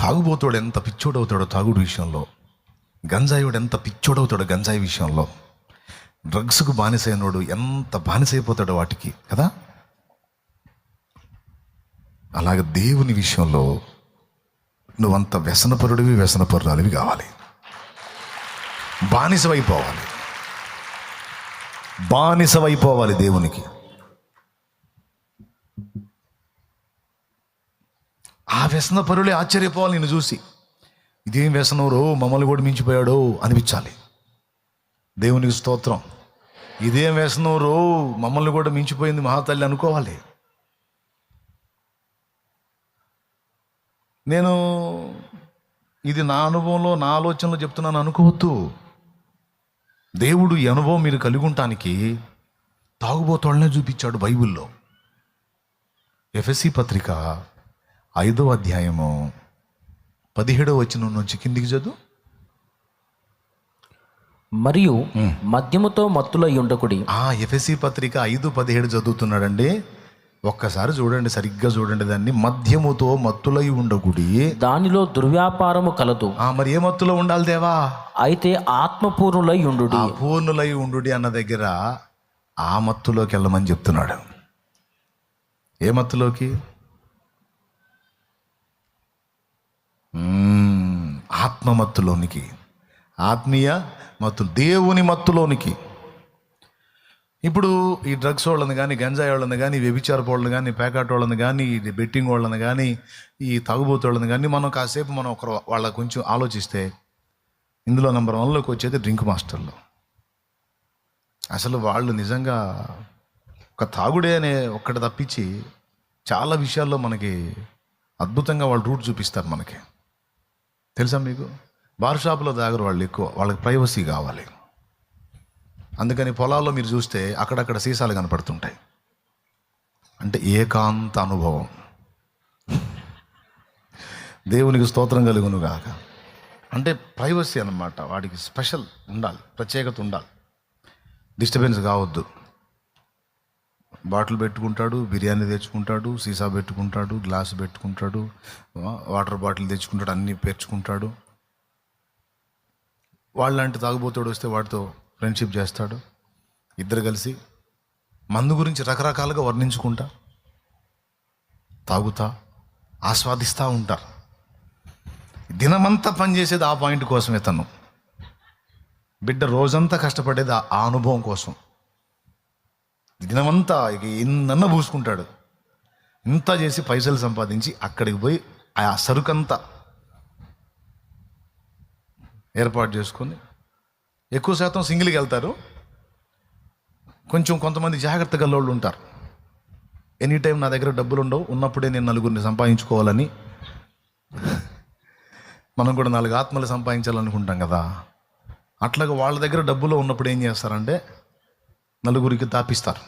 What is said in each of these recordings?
తాగుబోతాడు ఎంత పిచ్చోడవుతాడో తాగుడు విషయంలో. గంజాయివాడు ఎంత పిచ్చోడవుతాడో గంజాయి విషయంలో. డ్రగ్స్కు బానిసైనోడు ఎంత బానిసైపోతాడో వాటికి కదా? అలాగే దేవుని విషయంలో నువ్వంత వ్యసనపరుడివి వ్యసనపరురాలివి కావాలి. బానిసమైపోవాలి బానిసవైపోవాలి దేవునికి. ఆ వ్యసన పరులే ఆశ్చర్యపోవాలి నిన్ను చూసి. ఇదేం వ్యసనం రో? మమ్మల్ని కూడా మించిపోయాడో అనిపించాలి. దేవునికి స్తోత్రం. ఇదేం వ్యసనం రో? మమ్మల్ని కూడా మించిపోయింది మహాతల్లి అనుకోవాలి. నేను ఇది నా అనుభవంలో నా ఆలోచనలో చెప్తున్నాను అనుకోవద్దు. దేవుడు ఈ అనుభవం మీరు కలిగి ఉండటానికి తాగుబోతోళ్ళనే చూపించాడు బైబిల్లో. ఎఫ్ఎస్సి పత్రిక ఐదో అధ్యాయము పదిహేడో వచనం నుంచి కిందికి చదువు. మరియు మద్యముతో మత్తులై ఉండకుడి. ఆ ఎఫ్ఎస్సి పత్రిక ఐదు పదిహేడు చదువుతున్నాడండి. ఒక్కసారి చూడండి సరిగ్గా చూడండి దాన్ని. మద్యముతో మత్తులై ఉండకుడి. దానిలో దుర్వ్యాపారము కలదు. ఆ మరి ఏ మత్తులో ఉండాలి దేవా? అయితే ఆత్మపూర్ణులై ఉండు ఆ పూర్ణులై ఉండు అన్న దగ్గర ఆ మత్తులోకి వెళ్ళమని చెప్తున్నాడు. ఏ మత్తులోకి? ఆత్మమత్తులోనికి ఆత్మీయ మత్తు దేవుని మత్తులోనికి. ఇప్పుడు ఈ డ్రగ్స్ వాళ్ళని కానీ గంజాయి వాళ్ళని కానీ వ్యభిచార వాళ్ళని కానీ పేకాట వాళ్ళని కానీ ఈ బెట్టింగ్ వాళ్ళని కానీ ఈ తాగుబోతు వాళ్ళని కానీ మనం కాసేపు మనం ఒకరు వాళ్ళ కొంచెం ఆలోచిస్తే ఇందులో నెంబర్ వన్లోకి వచ్చేది డ్రింక్ మాస్టర్లు. అసలు వాళ్ళు నిజంగా ఒక తాగుడే అనే ఒక్కటి తప్పించి చాలా విషయాల్లో మనకి అద్భుతంగా వాళ్ళు రూట్ చూపిస్తారు మనకి. తెలుసా మీకు? బార్ షాపులో తాగరు వాళ్ళు ఎక్కువ. వాళ్ళకి ప్రైవసీ కావాలి. అందుకని పొలాల్లో మీరు చూస్తే అక్కడక్కడ సీసాలు కనపడుతుంటాయి. అంటే ఏకాంత అనుభవం. దేవునికి స్తోత్రం కలుగును గాక. అంటే ప్రైవసీ అన్నమాట. వాడికి స్పెషల్ ఉండాలి. ప్రత్యేకత ఉండాలి. డిస్టర్బెన్స్ కావద్దు. బాటిల్ పెట్టుకుంటాడు బిర్యానీ తెచ్చుకుంటాడు సీసా పెట్టుకుంటాడు గ్లాస్ పెట్టుకుంటాడు వాటర్ బాటిల్ తెచ్చుకుంటాడు అన్నీ పేర్చుకుంటాడు. వాళ్ళంటి తాగుబోతాడు వస్తే వాడితో ఫ్రెండ్షిప్ చేస్తాడు. ఇద్దరు కలిసి మందు గురించి రకరకాలుగా వర్ణించుకుంటా తాగుతా ఆస్వాదిస్తూ ఉంటారు దినమంతా పనిచేసేది ఆ పాయింట్ కోసమే తను. బిడ్డ రోజంతా కష్టపడేది ఆ అనుభవం కోసం. దినమంతా ఇక ఎన్నన్న పూసుకుంటాడు. ఇంత చేసి పైసలు సంపాదించి అక్కడికి పోయి ఆ సరుకంతా ఏర్పాటు చేసుకొని ఎక్కువ శాతం సింగిల్కి వెళ్తారు. కొంచెం కొంతమంది జాగ్రత్త గల్లోళ్ళు ఉంటారు. ఎనీ టైం నా దగ్గర డబ్బులు ఉండవు. ఉన్నప్పుడే నేను నలుగురిని సంపాదించుకోవాలని. మనం కూడా నాలుగు ఆత్మలు సంపాదించాలనుకుంటాం కదా. అట్లాగా వాళ్ళ దగ్గర డబ్బులు ఉన్నప్పుడు ఏం చేస్తారంటే నలుగురికి దాపిస్తారు.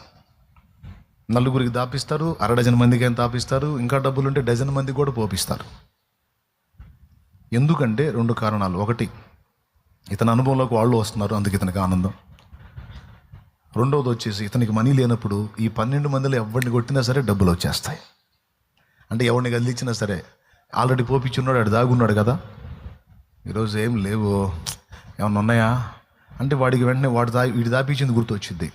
నలుగురికి దాపిస్తారు అర డజన్ మందికి ఏం దాపిస్తారు ఇంకా డబ్బులుంటే డజన్ మందికి కూడా పోపిస్తారు. ఎందుకంటే రెండు కారణాలు. ఒకటి ఇతని అనుభవంలోకి వాళ్ళు వస్తున్నారు అందుకు ఇతనికి ఆనందం. రెండవది వచ్చేసి ఇతనికి మనీ లేనప్పుడు ఈ పన్నెండు మందిలో ఎవరిని కొట్టినా సరే డబ్బులు వచ్చేస్తాయి. అంటే ఎవరిని కదిలిచ్చినా సరే ఆల్రెడీ పోపించున్నాడు ఆడు దాగున్నాడు కదా. ఈరోజు ఏం లేవు. ఏమన్నా ఉన్నాయా? అంటే వాడికి వెంటనే వాడు దా వీడి దాపించింది గుర్తొచ్చింది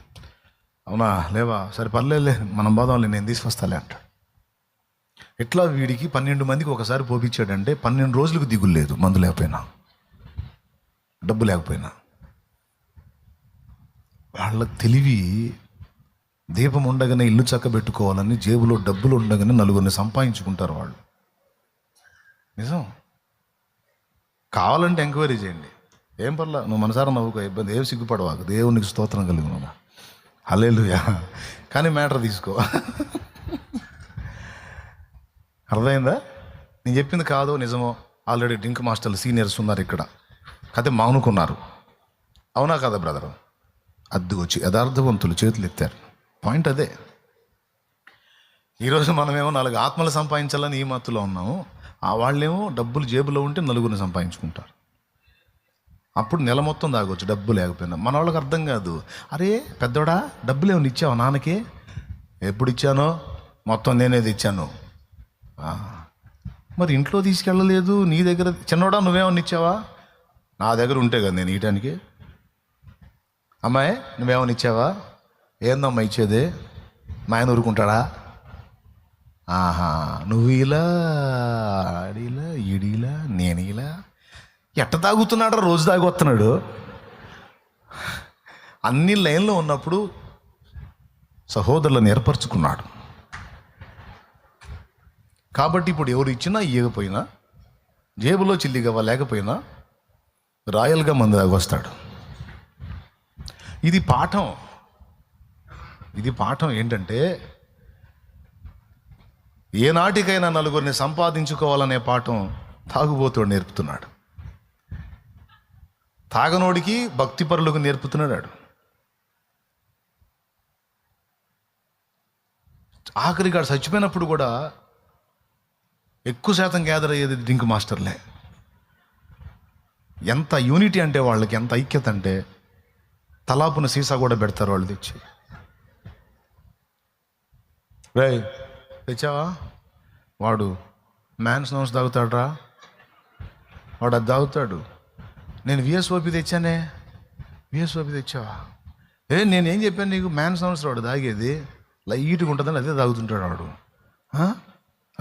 అవునా? లేవా? సరే పర్లేదులే. మనం బాధంలే నేను తీసుకొస్తాలే అంటాడు. ఎట్లా వీడికి పన్నెండు మందికి ఒకసారి పోపించాడంటే పన్నెండు రోజులకు దిగులు లేదు మందు లేకపోయినా. డబ్బు లేకపోయినా. వాళ్ళ తెలివి దీపం ఉండగానే ఇల్లు చక్కబెట్టుకోవాలని జేబులో డబ్బులు ఉండగానే నలుగురిని సంపాదించుకుంటారు వాళ్ళు. నిజం? కావాలంటే ఎంక్వైరీ చేయండి. ఏం పర్లా నువ్వు మనసారా నవ్వుకో ఇబ్బంది ఏం సిగ్గుపడవాకు? దేవునికి స్తోత్రం కలిగిన. హలేలుయా కానీ మ్యాటర్ తీసుకో. అర్థమైందా? నేను చెప్పింది కాదో నిజమో ఆల్రెడీ డ్రింక్ మాస్టర్లు సీనియర్స్ ఉన్నారు ఇక్కడ. కదే మానుకున్నారు. అవునా కదా బ్రదర్? అద్దు వచ్చి యథార్థవంతులు చేతులు ఎత్తారు. పాయింట్ అదే. ఈరోజు మనమేమో నాలుగు ఆత్మలు సంపాదించాలని ఈ మత్తులో ఉన్నాము. ఆ వాళ్ళేమో డబ్బులు జేబులో ఉంటే నలుగురిని సంపాదించుకుంటారు. అప్పుడు నెల మొత్తం తాగొచ్చు డబ్బు లేకపోయినా. మన వాళ్ళకి అర్థం కాదు. అరే పెద్దోడా డబ్బులు ఏమైనా ఇచ్చావా నాన్నకి? ఎప్పుడు ఇచ్చానో? మొత్తం నేనేది ఇచ్చాను మరి ఇంట్లో తీసుకెళ్ళలేదు నీ దగ్గర చిన్నోడా నువ్వేమన్నా ఇచ్చావా? నా దగ్గర ఉంటే కదా నేను ఇయటానికి అమ్మాయి నువ్వేమన్నా ఇచ్చావా? ఏందమ్మా ఇచ్చేది? మా ఆయన ఊరుకుంటాడా? ఆహా నువ్వు ఇలా ఆడిలా ఈడిలా నేను ఇలా. ఎట్ట తాగుతున్నాడో రోజు తాగొస్తున్నాడు అన్ని లైన్లో ఉన్నప్పుడు సహోదరులను ఏర్పరచుకున్నాడు. కాబట్టి ఇప్పుడు ఎవరు ఇచ్చినా ఇవ్వకపోయినా జేబులో చిల్లిగా లేకపోయినా రాయల్గా మంది వస్తాడు. ఇది పాఠం. ఇది పాఠం ఏంటంటే ఏనాటికైనా నలుగురిని సంపాదించుకోవాలనే పాఠం తాగుబోతుడు నేర్పుతున్నాడు. తాగనోడికి భక్తిపరులకు నేర్పుతున్నాడు ఆడు. ఆఖరికి గాడు చచ్చిపోయినప్పుడు కూడా ఎక్కువ శాతం గ్యాదర్ అయ్యేది డ్రింక్ మాస్టర్లే. ఎంత యూనిటీ అంటే వాళ్ళకి ఎంత ఐక్యత అంటే తలాపున సీసా కూడా పెడతారు వాళ్ళు తెచ్చి. రే తెచ్చావా? వాడు మ్యాన్స్ నౌన్స్ తాగుతాడ్రా? వాడు అది తాగుతాడు. నేను విఎస్ఓపి తెచ్చానే? విఎస్ఓపి తెచ్చావా? ఏ నేను ఏం చెప్పాను నీకు? మ్యాన్ సౌండ్స్ వాడు తాగేది లైట్గా ఉంటుందని అదే తాగుతుంటాడు వాడు.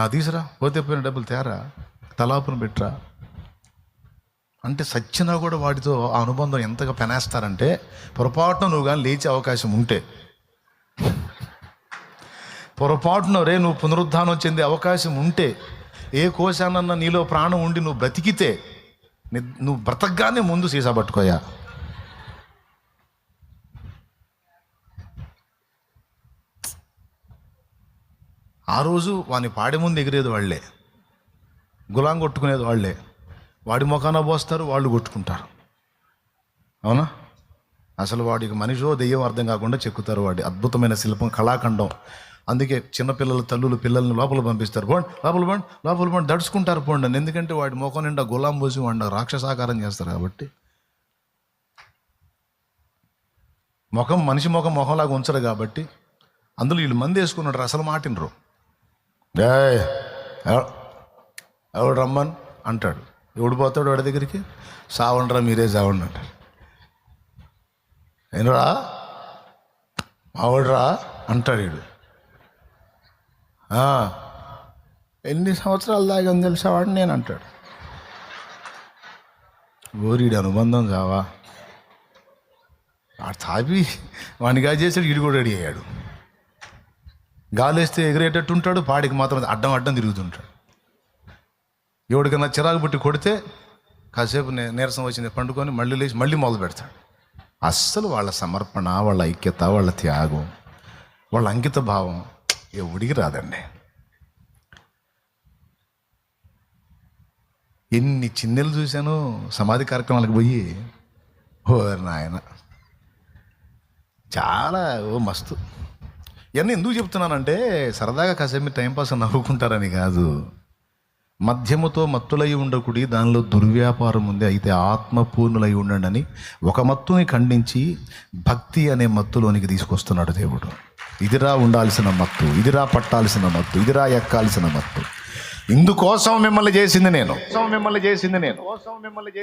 తీసురా. పోతే పోయిన డబ్బులు తేరా. తలాపును పెట్టరా. అంటే సచ్చినా కూడా వాటితో ఆ అనుబంధం ఎంతగా పెనేస్తారంటే పొరపాటున నువ్వు కానీ లేచే అవకాశం ఉంటే. పొరపాటున రే నువ్వు పునరుద్ధానం చెందే అవకాశం ఉంటే ఏ కోశానన్నా నీలో ప్రాణం ఉండి నువ్వు బ్రతికితే నువ్వు బ్రతకగానే ముందు సీసా పట్టుకోయా ఆ రోజు వాని పాడి ముందు ఎగిరేది వాళ్ళే. గులాం కొట్టుకునేది వాళ్ళే. వాడి ముఖాన పోస్తారు వాళ్ళు కొట్టుకుంటారు. అవునా? అసలు వాడికి మనిషో దెయ్యం అర్థం కాకుండా చెక్కుతారు వాడి. అద్భుతమైన శిల్పం కళాఖండం. అందుకే చిన్నపిల్లల తల్లులు పిల్లల్ని లోపల పంపిస్తారు. పోండి లోపల పోండి లోపల పోండి దడుచుకుంటారు పోండి అని. ఎందుకంటే వాడి ముఖం నిండా గులాం పోసి వాడిని రాక్షసాకారం చేస్తారు కాబట్టి. ముఖం మనిషి ముఖం మొహంలాగా ఉంచరు కాబట్టి అందులో వీళ్ళు మంది వేసుకున్నాడు అసలు మాటినరు. ఎవ- ఎవడు రమ్మన్ అంటాడు. ఎవడు పోతాడు వాడి దగ్గరికి? సావండ్రా మీరే సావండి అంటారు ఏనరా మావాడురా? అంటాడు వీడు. ఎన్ని సంవత్సరాలు దాగని తెలిసావాడు నేను అంటాడు. ఓరీడి అనుబంధం కావా? ఆ తాపి వాడిని చేసాడు ఇడి కూడా రెడీ అయ్యాడు. గాలేస్తే ఎగిరేటట్టు ఉంటాడు పాడికి మాత్రం అడ్డం అడ్డం తిరుగుతుంటాడు. ఎవడికన్నా చిరాకు పుట్టి కొడితే కాసేపు నే- నీరసం వచ్చింది పండుకొని మళ్ళీ లేచి మళ్ళీ మొదలు పెడతాడు. అస్సలు వాళ్ళ సమర్పణ వాళ్ళ ఐక్యత వాళ్ళ త్యాగం వాళ్ళ అంకిత భావం ఎవడికి రాదండి. ఎన్ని చిన్నెలు చూశాను సమాధి కార్యక్రమాలకు పోయి ఓ నాయన. చాలా ఓ మస్తు. ఇవన్నీ ఎందుకు చెప్తున్నానంటే సరదాగా కాసేపు టైంపాస్ నవ్వుకుంటారని కాదు. మద్యముతో మత్తులై ఉండకుడి దానిలో దుర్వ్యాపారం ఉంది అయితే ఆత్మపూర్ణులై ఉండండి అని ఒక మత్తుని ఖండించి భక్తి అనే మత్తులోనికి తీసుకొస్తున్నాడు దేవుడు. ఇదిరా ఉండాల్సిన మత్తు ఇదిరా పట్టాల్సిన మత్తు ఇదిరా ఎక్కాల్సిన మత్తు. ఇందుకోసం మిమ్మల్ని చేసింది నేను. మిమ్మల్ని చేసింది నేను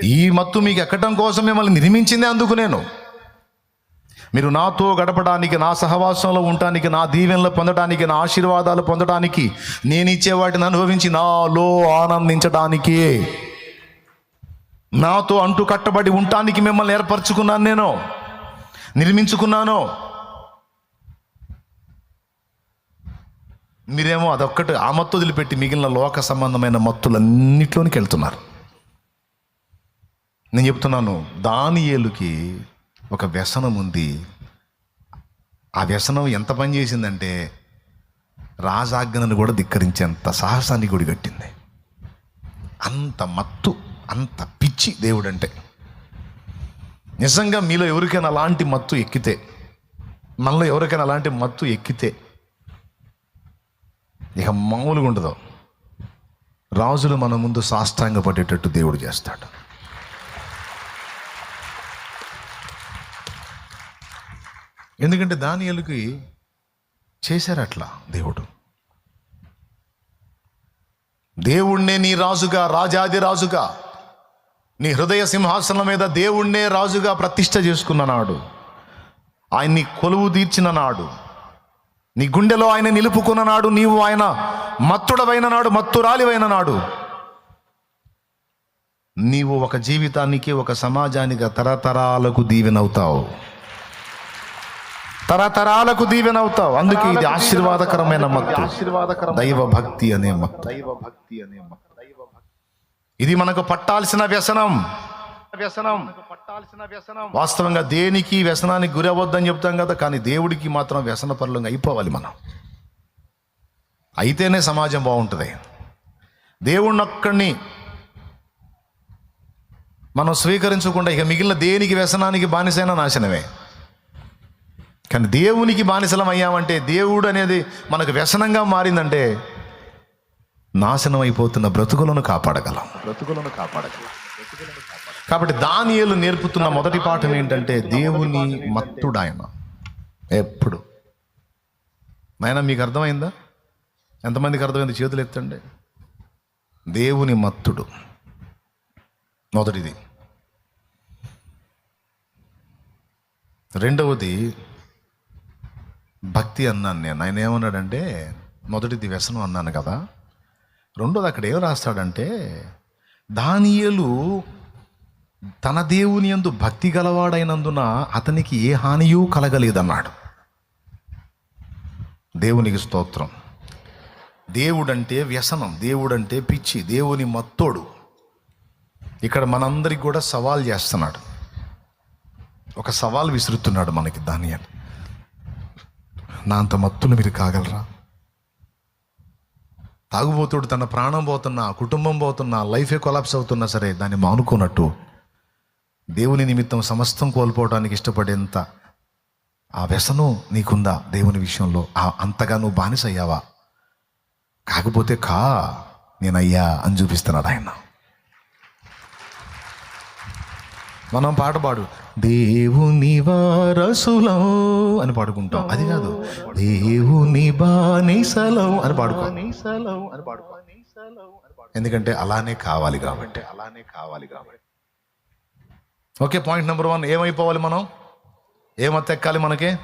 ఈ మత్తు మీకు ఎక్కడం కోసం మిమ్మల్ని నిర్మించింది అందుకు నేను. మీరు నాతో గడపడానికి నా సహవాసంలో ఉండటానికి నా దీవెనలు పొందడానికి నా ఆశీర్వాదాలు పొందడానికి నేను ఇచ్చే వాటిని అనుభవించి నాలో ఆనందించడానికి నాతో అంటు కట్టబడి ఉండటానికి మిమ్మల్ని ఏర్పరచుకున్నాను నేను నిర్మించుకున్నాను. మీరేమో అదొక్కటి ఆ మత్తు వదిలిపెట్టి మిగిలిన లోక సంబంధమైన మత్తులన్నిట్లోనికి వెళ్తున్నారు. నేను చెప్తున్నాను దానియేలుకి ఒక వ్యసనం ఉంది. ఆ వ్యసనం ఎంత పని చేసిందంటే రాజాజ్ఞను కూడా ధిక్కరించేంత సాహసాన్ని గుడి కట్టింది. అంత మత్తు అంత పిచ్చి దేవుడంటే. నిజంగా మీలో ఎవరికైనా అలాంటి మత్తు ఎక్కితే మనలో ఎవరికైనా అలాంటి మత్తు ఎక్కితే ఇక మామూలుగా ఉండదు. రాజులు మన ముందు సాష్టాంగ పడేటట్టు దేవుడు చేస్తాడు. ఎందుకంటే దానియలుకి చేశారు అట్లా దేవుడు. దేవుణ్ణే నీ రాజుగా రాజాది రాజుగా నీ హృదయ సింహాసనం మీద దేవుణ్ణే రాజుగా ప్రతిష్ట చేసుకున్న నాడు ఆయన్ని కొలువు తీర్చిన నాడు నీ గుండెలో ఆయన నిలుపుకున్న నాడు నీవు ఆయన మత్తుడవైన నాడు మత్తురాలివైన నాడు. నీవు ఒక జీవితానికి ఒక సమాజానికి తరతరాలకు దీవెనవుతావు. తరతరాలకు దీవెనవుతావు. అందుకే ఇది ఆశీర్వాదకరమైన మత్తు. దైవ భక్తి అనే మత్తు. దైవ భక్తి అనే మత్తు. ఇది మనకు పట్టాల్సిన వ్యసనం. వ్యసనం. పట్టాల్సిన వ్యసనం. వాస్తవంగా దేనికి వ్యసనానికి గురి అవ్వద్దని చెప్తాం కదా కానీ దేవుడికి మాత్రం వ్యసన పరులంగా అయిపోవాలి మనం. అయితేనే సమాజం బాగుంటుంది. దేవుణ్ణి ఒక్కడిని మనం స్వీకరించకుండా ఇక మిగిలిన దేనికి వ్యసనానికి బానిసైన నాశనమే. కానీ దేవునికి బానిసలం అయ్యామంటే దేవుడు అనేది మనకు వ్యసనంగా మారిందంటే నాశనం అయిపోతున్న బ్రతుకులను కాపాడగలం. బ్రతుకులను కాపాడగలం. కాబట్టి దానియలు నేర్పుతున్న మొదటి పాఠం ఏంటంటే దేవుని మత్తుడు ఆయన ఎప్పుడు. నాయన మీకు అర్థమైందా? ఎంతమందికి అర్థమైంది? చేతులు ఎత్తండి. దేవుని మత్తుడు. మొదటిది. రెండవది భక్తి అన్నాను నేను. ఆయన ఏమన్నాడంటే మొదటిది వ్యసనం అన్నాను కదా. రెండోది అక్కడ ఏం రాస్తాడంటే దానియలు తన దేవుని యందు భక్తి గలవాడైనందున అతనికి ఏ హానియూ కలగలేదన్నాడు. దేవునికి స్తోత్రం. దేవుడంటే వ్యసనం దేవుడంటే పిచ్చి దేవుని మత్తోడు. ఇక్కడ మనందరికి కూడా సవాల్ చేస్తున్నాడు. ఒక సవాల్ విసురుతున్నాడు మనకి దానియల్. నా అంత మత్తులు మీరు కాగలరా? తాగుబోతుడు తన ప్రాణం పోతున్నా కుటుంబం పోతున్నా లైఫే కొలాప్స్ అవుతున్నా సరే దాన్ని మానుకోనట్టు దేవుని నిమిత్తం సమస్తం కోల్పోవడానికి ఇష్టపడేంత ఆ వ్యసనం నీకుందా దేవుని విషయంలో? ఆ అంతగా నువ్వు బానిస అయ్యావా కాకపోతే కా నేనయ్యా అని చూపిస్తున్నాడు ఆయన. మనం పాట పాడు. దేవుని వారసులం అని పాడుకుంటాం. అది కాదు. దేవుని బానిసలం అని పాడుకో. అని పాడుకో. ఎందుకంటే అలానే కావాలి కాబట్టి. అలానే కావాలి కాబట్టి. ఓకే పాయింట్ నెంబర్ వన్ ఏమైపోవాలి మనం? ఏమత్తెక్కాలి మనకి?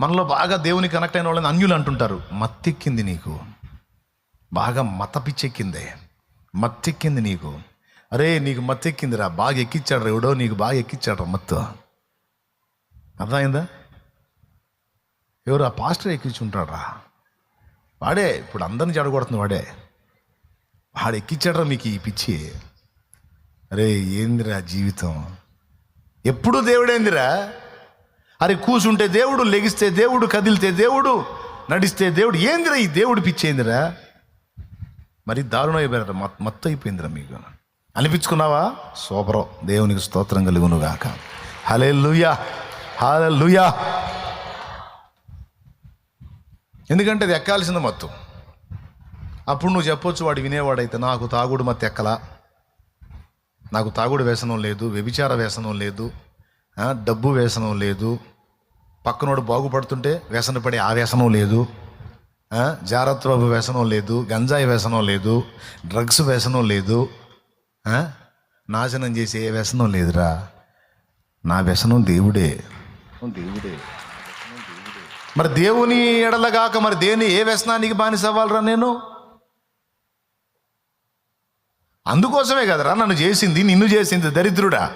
మనలో బాగా దేవుని కనెక్ట్ అయిన వాళ్ళని అన్యులు అంటుంటారు. మత్తెక్కింది నీకు. బాగా మత పిచ్చెక్కిందే మత్తెక్కింది నీకు. అరే నీకు మత్తెక్కిందిరా. బాగా ఎక్కిచ్చాడు రా ఎవడో నీకు బాగా ఎక్కిచ్చాడు రా మత్తు. అర్థమైందా? ఎవరు ఆ పాస్టర్ ఎక్కించుంటాడు రా వాడే ఇప్పుడు అందరిని చెడగొడుతుంది వాడే. వాడు ఎక్కిచ్చాడు మీకు ఈ పిచ్చి. అరే ఏందిరా జీవితం? ఎప్పుడు దేవుడేందిరా? అరే కూసుంటే దేవుడు లెగిస్తే దేవుడు కదిలితే దేవుడు నడిస్తే దేవుడు. ఏందిరా ఈ దేవుడు పిచ్చేందిరా మరి దారుణం అయిపోయారు మత్ మత్తు అయిపోయిందిరా మీకు. అనిపించుకున్నావా? సోపరం. దేవునికి స్తోత్రం కలుగును గాక హలే లుయా హలే లుయా ఎందుకంటే అది ఎక్కాల్సిన మత్తు. అప్పుడు నువ్వు చెప్పొచ్చు వాడు వినేవాడైతే నాకు తాగుడు మత్తు ఎక్కలా? నాకు తాగుడు వ్యసనం లేదు వ్యభిచార వ్యసనం లేదు డబ్బు వ్యసనం లేదు. పక్కనోడు బాగుపడుతుంటే వ్యసన పడే ఆ వ్యసనం లేదు. జారత్వపు వ్యసనం లేదు గంజాయి వ్యసనం లేదు డ్రగ్స్ వ్యసనం లేదు. నాశనం చేసే ఏ వ్యసనం లేదురా. నా వ్యసనం దేవుడే. దేవుడే. మరి దేవుని ఎడలగాక మరి దేని ఏ వ్యసనానికి బానిస అవ్వాలరా నేను? అందుకోసమే కదరా నన్ను చేసింది నిన్ను చేసింది దరిద్రుడా.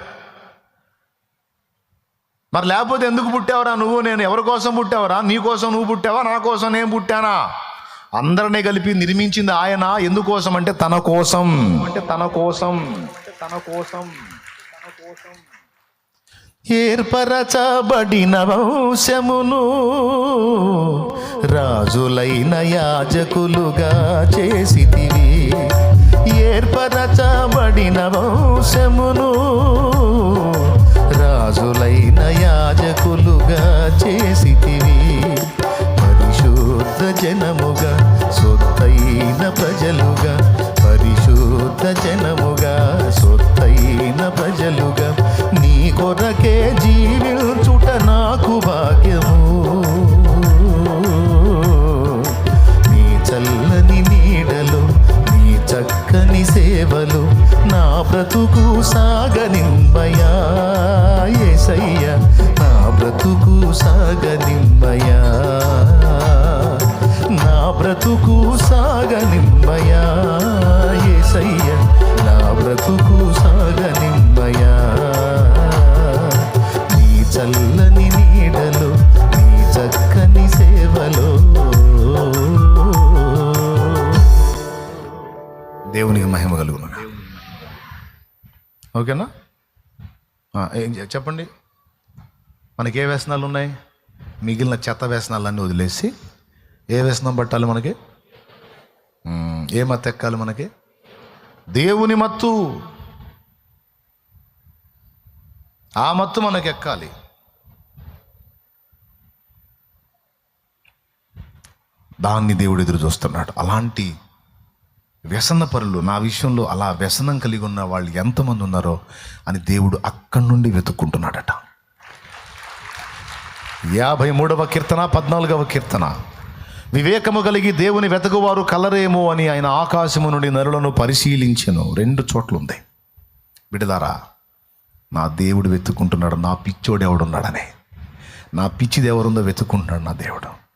మరి లేకపోతే ఎందుకు పుట్టావురా నువ్వు? నేను ఎవరి కోసం పుట్టావరా? నీ కోసం నువ్వు పుట్టావా? నా కోసం నేను పుట్టానా? అందరినీ కలిపి నిర్మించింది ఆయన ఎందుకోసం అంటే తన కోసం. అంటే తన కోసం. తన కోసం. ఏర్పరచబడిన వంశమును రాజులైన యాజకులుగా చేసితివి. ఏర్పరచబడిన వంశమును రాజులైన యాజకులుగా చేసితివి. పరిశుద్ధ జనముగా సొత్తైన ప్రజలుగా. పరిశుద్ధ జనముగా సొత్తైన ప్రజలుగా. నీ కొరకే జీవించుట నాకు భాగ్యం. ఓకేనా? ఏం చెప్పండి. మనకి ఏ వ్యసనాలు ఉన్నాయి? మిగిలిన చెత్త వ్యసనాలన్నీ వదిలేసి ఏ వ్యసనం పట్టాలి మనకి? ఏ మత్తు ఎక్కాలి మనకి? దేవుని మత్తు. ఆ మత్తు మనకి ఎక్కాలి. దాన్ని దేవుడు ఎదురు చూస్తున్నాడు. అలాంటి వ్యసన పరులు నా విషయంలో అలా వ్యసనం కలిగి ఉన్న వాళ్ళు ఎంతమంది ఉన్నారో అని దేవుడు అక్కడి నుండి వెతుక్కుంటున్నాడట. యాభై మూడవ కీర్తన పద్నాలుగవ కీర్తన. వివేకము కలిగి దేవుని వెతకువారు కలరేమో అని ఆయన ఆకాశము నుండి నరులను పరిశీలించను. రెండు చోట్లుంది. బిడదారా నా దేవుడు వెతుక్కుంటున్నాడు నా పిచ్చోడు ఎవడున్నాడని నా పిచ్చిది ఎవరుందో వెతుక్కుంటున్నాడు నా దేవుడు.